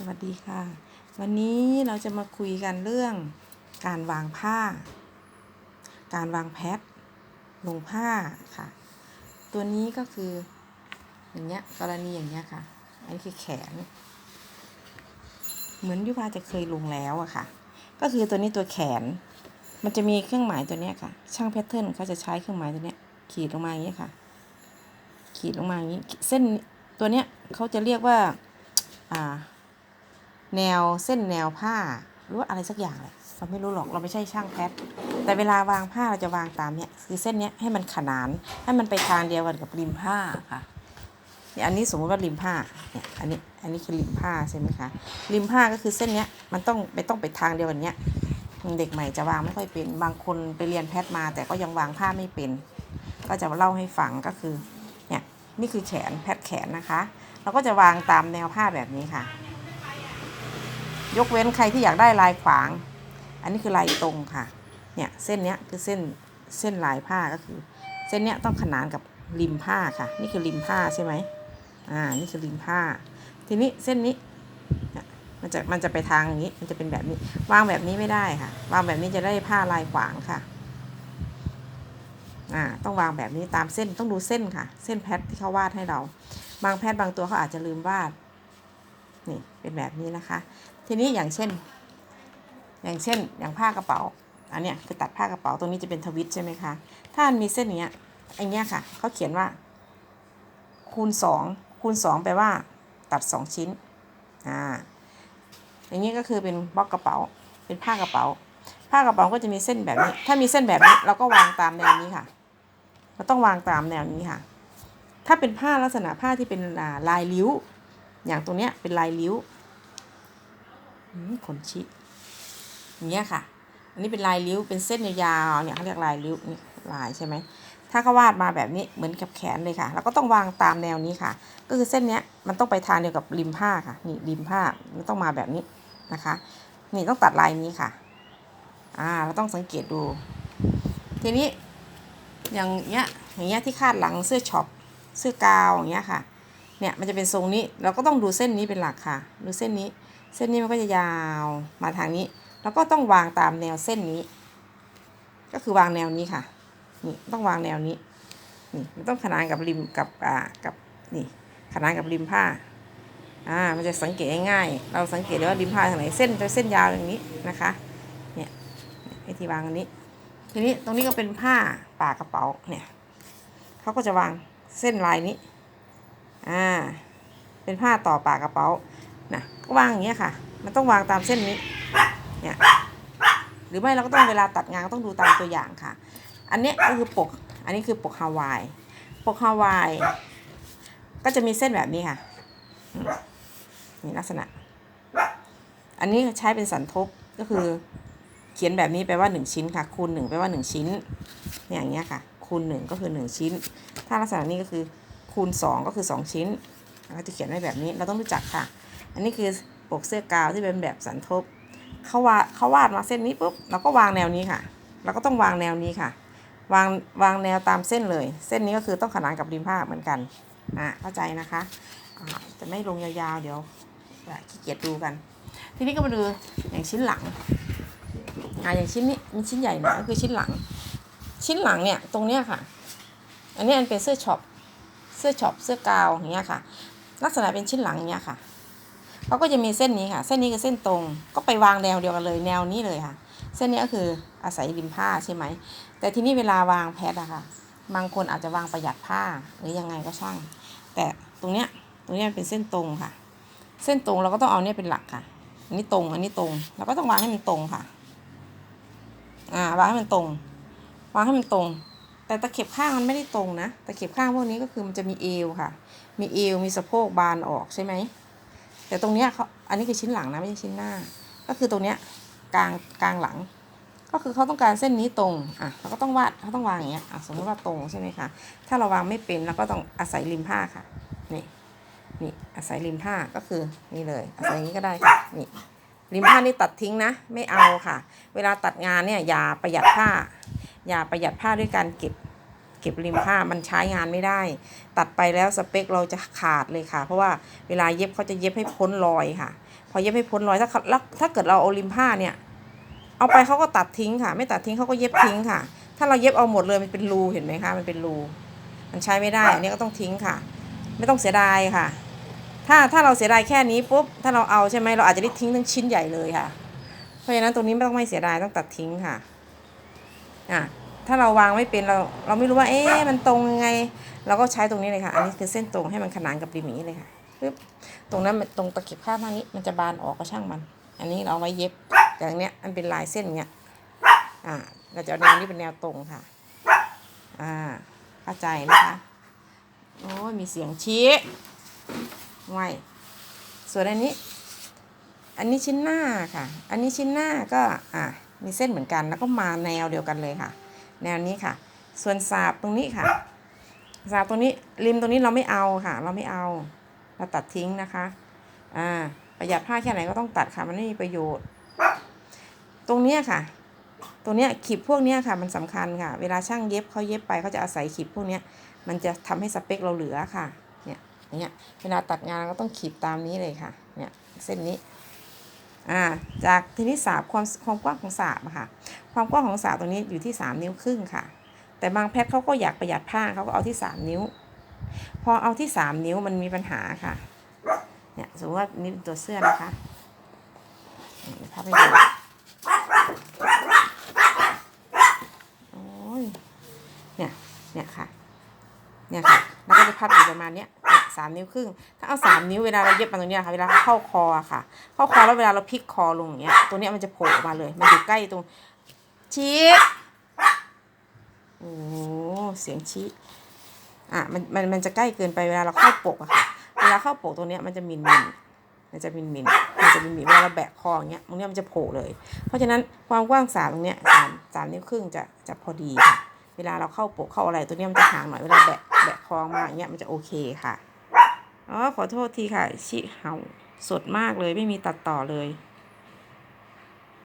สวัสดีค่ะ วันนี้เราจะมาคุยกันเรื่องการวางผ้า การวางแพทลงผ้าค่ะ ตัวนี้ก็คืออย่างเงี้ยกรณีอย่างเงี้ยค่ะ อันนี้คือแขน เหมือนยุพาจะเคยลงแล้วอะค่ะ ก็คือตัวนี้ตัวแขน มันจะมีเครื่องหมายตัวเนี้ยค่ะ ช่างแพทเทิร์นเขาจะใช้เครื่องหมายตัวเนี้ยขีดลงมาอย่างเงี้ยค่ะ ขีดลงมาอย่างนี้ เส้นตัวเนี้ยเขาจะเรียกว่า อ่า แนวเส้นแนวผ้าหรือว่าอะไรสักอย่างแหละเราไม่รู้หรอกเราไม่ใช่ช่างแพทย์แต่เวลาวางผ้าเราจะวางตามเนี้ยคือเส้นเนี้ยให้มันขนานให้มันไปทางเดียวกันกับริมผ้าค่ะเนี่ยอันนี้สมมติว่าริมผ้าเนี่ยอันนี้อันนี้คือริมผ้าใช่ไหมคะริมผ้าก็คือเส้นเนี้ยมันต้องไปต้องไปทางเดียวกันเนี้ยเด็กใหม่จะวางไม่ค่อยเป็นบางคนไปเรียนแพทย์มา แต่ก็ยังวางผ้าไม่เป็น ก็จะเล่าให้ฟังก็คือเนี่ยนี่คือแขนแพทย์แขนนะคะเราก็จะวางตามแนวผ้าแบบนี้ค่ะ ยกเว้นใครที่อยากได้ลายขวาง อันนี้คือลายตรงค่ะ เนี่ยเส้นเนี้ยคือเส้นเส้นลายผ้าก็คือ เส้นเนี้ยต้องขนานกับริมผ้าค่ะ นี่คือริมผ้าใช่ไหมอ่า นี่คือริมผ้า ทีนี้เส้นนี้มันจะมันจะไปทางอย่างนี้ มันจะเป็นแบบนี้ วางแบบนี้ไม่ได้ค่ะ วางแบบนี้จะได้ผ้าลายขวางค่ะ อ่า ต้องวางแบบนี้ตามเส้น ต้องดูเส้นค่ะ เส้นแพทที่เขาวาดให้เรา บางแพทบางตัวเขาอาจจะลืมวาด นี่ เป็นแบบนี้นะคะ ทีนี้อย่างเช่น อย่างเช่น อย่างผ้ากระเป๋า อันเนี้ยคือตัดผ้ากระเป๋าตรงนี้จะเป็นทวิตใช่ไหมคะ ถ้ามันมีเส้นเงี้ยไอเนี้ยค่ะเขาเขียนว่า คูณสองคูณสองแปลว่า ตัดสองชิ้น อ่า อย่างนี้ก็คือเป็นบล็อกกระเป๋า เป็นผ้ากระเป๋า ผ้ากระเป๋าก็จะมีเส้นแบบนี้ ถ้ามีเส้นแบบนี้เราก็วางตามแนวนี้ค่ะเราต้องวางตามแนวนี้ค่ะ ถ้าเป็นผ้าลักษณะผ้าที่เป็นลายริ้ว อย่างตรงเนี้ยเป็นลายริ้ว ขนชิอย่างเงี้ยค่ะ อันนี้เป็นลายริ้วเป็นเส้นยาวๆเนี่ยเขาเรียกลายริ้วนี่ลายใช่ไหมถ้าเขาวาดมาแบบนี้เหมือนกับแขนเลยค่ะเราก็ต้องวางตามแนวนี้ค่ะ ก็คือเส้นเนี้ยมันต้องไปทางเดียวกับริมผ้าค่ะนี่ริมผ้ามันต้องมาแบบนี้นะคะ นี่ต้องตัดลายนี้ค่ะอ่าเราต้องสังเกตดู ทีนี้อย่างเงี้ยอย่างเงี้ยที่คาดหลังเสื้อช็อปเสื้อกาวอย่างเงี้ยค่ะเนี่ยมันจะเป็นทรงนี้เราก็ต้องดูเส้นนี้เป็นหลักค่ะ ดูเส้นนี้ เส้นนี้มันก็จะยาวมาทางนี้ แล้วก็ต้องวางตามแนวเส้นนี้ ก็คือวางแนวนี้ค่ะ นี่ต้องวางแนวนี้ นี่มันต้องขนานกับริมกับอ่ากับนี่ขนานกับริมผ้า อ่า มันจะสังเกตง่ายๆเราสังเกตได้ว่าริมผ้าทางไหนเส้นจะเส้นยาวอย่างนี้นะคะ เนี่ยไอ้ที่วางอันนี้ ทีนี้ตรงนี้ก็เป็นผ้าปากกระเป๋า เนี่ยเขาก็จะวางเส้นลายนี้ อ่า เป็นผ้าต่อปากกระเป๋า นะก็วางอย่างเงี้ยค่ะ มันต้องวางตามเส้นนี้เนี่ยหรือไม่เราก็ต้องเวลาตัดงานก็ต้องดูตามตัวอย่างค่ะ อันนี้ก็คือปก อันนี้คือปกฮาวาย ปกฮาวาย ก็จะมีเส้นแบบนี้ค่ะมนี่ลักษณะ อันนี้ใช้เป็นสันทบก็คือเขียนแบบนี้แปลว่าหนึ่งชิ้นค่ะ คูณหนึ่งแปลว่าหนึ่งชิ้นเนี่ยอย่างเงี้ยค่ะ คูณหนึ่งก็คือหนึ่งชิ้น ถ้าลักษณะนี้ก็คือคูณสองก็คือสองชิ้นเราจะเขียนไว้แบบนี้เราต้องรู้จักค่ะ อันนี้คือปกเสื้อกาวที่เป็นแบบสันทบเขาวาดเขาวาดมาเส้นนี้ปุ๊บเราก็วางแนวนี้ค่ะ เราก็ต้องวางแนวนี้ค่ะ วางวางแนวตามเส้นเลย เส้นนี้ก็คือต้องขนานกับริมผ้าเหมือนกันอ่าเข้าใจนะคะจะไม่ลงยาวๆเดี๋ยวขี้เกียจดูกัน ทีนี้ก็มาดูอย่างชิ้นหลังอ่าอย่างชิ้นนี้มันชิ้นใหญ่หน่อยก็คือชิ้นหลัง ชิ้นหลังเนี่ยตรงเนี้ยค่ะ อันนี้มันเป็นเสื้อช็อปเสื้อช็อปเสื้อกาวอย่างเงี้ยค่ะ ลักษณะเป็นชิ้นหลังเงี้ยค่ะ เขาก็จะมีเส้นนี้ค่ะ เส้นนี้คือเส้นตรง ก็ไปวางแนวเดียวกันเลยแนวนี้เลยค่ะ เส้นนี้ก็คืออาศัยริมผ้าใช่ไหม แต่ทีนี้เวลาวางแพทอะค่ะ บางคนอาจจะวางประหยัดผ้าหรือยังไงก็ช่าง แต่ตรงเนี้ย ตรงเนี้ยเป็นเส้นตรงค่ะ เส้นตรงเราก็ต้องเอาเนี่ยเป็นหลักค่ะ อันนี้ตรง อันนี้ตรง เราก็ต้องวางให้มันตรงค่ะ อ่า วางให้มันตรง วางให้มันตรง แต่ตะเข็บข้างมันไม่ได้ตรงนะ ตะเข็บข้างพวกนี้ก็คือมันจะมีเอวค่ะ มีเอว มีสะโพกบานออกใช่ไหม แต่ตรงเนี้ยเขาอันนี้คือชิ้นหลังนะไม่ใช่ชิ้นหน้า ก็คือตรงเนี้ยกลางกลางหลัง ก็คือเขาต้องการเส้นนี้ตรงอะเราก็ต้องวาดเขาต้องวางอย่างเงี้ยอะสมมติว่าตรงใช่ไหมคะถ้าเราวางไม่เป็นเราก็ต้องอาศัยริมผ้าค่ะนี่นี่อาศัยริมผ้าก็คือนี่เลย อาศัยอย่างนี้ก็ได้ค่ะนี่ริมผ้านี่ตัดทิ้งนะ ไม่เอาค่ะ เวลาตัดงานเนี่ยอย่าประหยัดผ้า อย่าประหยัดผ้าด้วยการเก็บ เก็บริมผ้ามันใช้งานไม่ได้ ตัดไปแล้วสเปคเราจะขาดเลยค่ะ เพราะว่าเวลาเย็บเขาจะเย็บให้พ้นรอยค่ะ พอเย็บให้พ้นรอยถ้าเขาแล้วถ้าเกิดเราเอาริมผ้าเนี่ย เอาไปเขาก็ตัดทิ้งค่ะ ไม่ตัดทิ้งเขาก็เย็บทิ้งค่ะ ถ้าเราเย็บเอาหมดเลยมันเป็นรูเห็นไหมคะมันเป็นรูมันใช้ไม่ได้อันนี้ก็ต้องทิ้งค่ะ ไม่ต้องเสียดายค่ะ ถ้าถ้าเราเสียดายแค่นี้ปุ๊บถ้าเราเอาใช่ไหมเราอาจจะได้ทิ้งทั้งชิ้นใหญ่เลยค่ะ เพราะฉะนั้นตรงนี้ไม่ต้องไม่เสียดายต้องตัดทิ้งค่ะอะ ถ้าเราวางไม่เป็นเราเราไม่รู้ว่าเอ๊ะมันตรงยังไง เราก็ใช้ตรงนี้เลยค่ะ อันนี้คือเส้นตรงให้มันขนานกับริมอย่างนี้เลยค่ะปึ๊บตรงนั้นมันตรงตะเข็บข้างทางนี้มันจะบานออกก็ช่างมัน อันนี้เราเอาไว้เย็บอย่างเนี้ยมันเป็นลายเส้นอย่างเงี้ยอ่าเราจะเอาแนวนี้เป็นแนวตรงค่ะอ่าเข้าใจนะคะโอ้ยมีเสียงชี้ไว้ส่วนอันนี้ อันนี้ชิ้นหน้าค่ะ อันนี้ชิ้นหน้าก็อะมีเส้นเหมือนกันแล้วก็มาแนวเดียวกันเลยค่ะ แนวนี้ค่ะ ส่วนสาบตรงนี้ค่ะ สาบตรงนี้ริมตรงนี้เราไม่เอาค่ะ เราไม่เอา เราตัดทิ้งนะคะอ่าประหยัดผ้าแค่ไหนก็ต้องตัดค่ะ มันไม่มีประโยชน์ ตรงเนี้ยค่ะ ตรงเนี้ยขีบพวกเนี้ยค่ะ มันสำคัญค่ะ เวลาช่างเย็บเขาเย็บไปเขาจะอาศัยขีบพวกเนี้ย มันจะทำให้สเปคเราเหลือค่ะ เนี่ยอย่างเงี้ย เวลาตัดงานก็ต้องขีบตามนี้เลยค่ะ เนี่ยเส้นนี้ อ่าจากทีนี้สาบความความกว้างของสาบค่ะ ความกว้างของสาบตรงนี้อยู่ที่ 3 นิ้วครึ่งค่ะ แต่บางแพทย์เขาก็อยากประหยัดผ้าเขาก็เอาที่ 3 นิ้ว พอเอาที่ 3 นิ้วมันมีปัญหาค่ะเนี่ยสมมติว่านี่เป็นตัวเสื้อนะคะนี่เดี๋ยวภาพให้ดูโอ้ยเนี่ยเนี่ยค่ะเนี่ยค่ะแล้วก็จะพับอยู่ประมาณเนี้ย สามนิ้วครึ่ง ถ้าเอาสามนิ้วเวลาเราเย็บมาตรงเนี้ยค่ะ เวลาเข้าคอค่ะ เข้าคอแล้วเวลาเราพลิกคอลงอย่างเงี้ย ตัวเนี้ยมันจะโผล่ออกมาเลย มันอยู่ใกล้ตรงชี้โอ้เสียงชี้อะมันมันมันจะใกล้เกินไปเวลาเราเข้าปกอะค่ะ เวลาเข้าปกตรงเนี้ยมันจะมินมินมันจะมินมินมันจะมินมินเวลาเราแบกคออย่างเงี้ยตรงเนี้ยมันจะโผล่เลย เพราะฉะนั้นความกว้างสามตรงเนี้ยสามสามนิ้วครึ่งจะจะพอดีค่ะเวลาเราเข้าปกเข้าอะไรตัวเนี้ยมันจะห่างหน่อยเวลาแบะแบะคอมาอย่างเงี้ยมันจะโอเคค่ะ อ๋อขอโทษทีค่ะ ชิเห่าสดมากเลยไม่มีตัดต่อเลย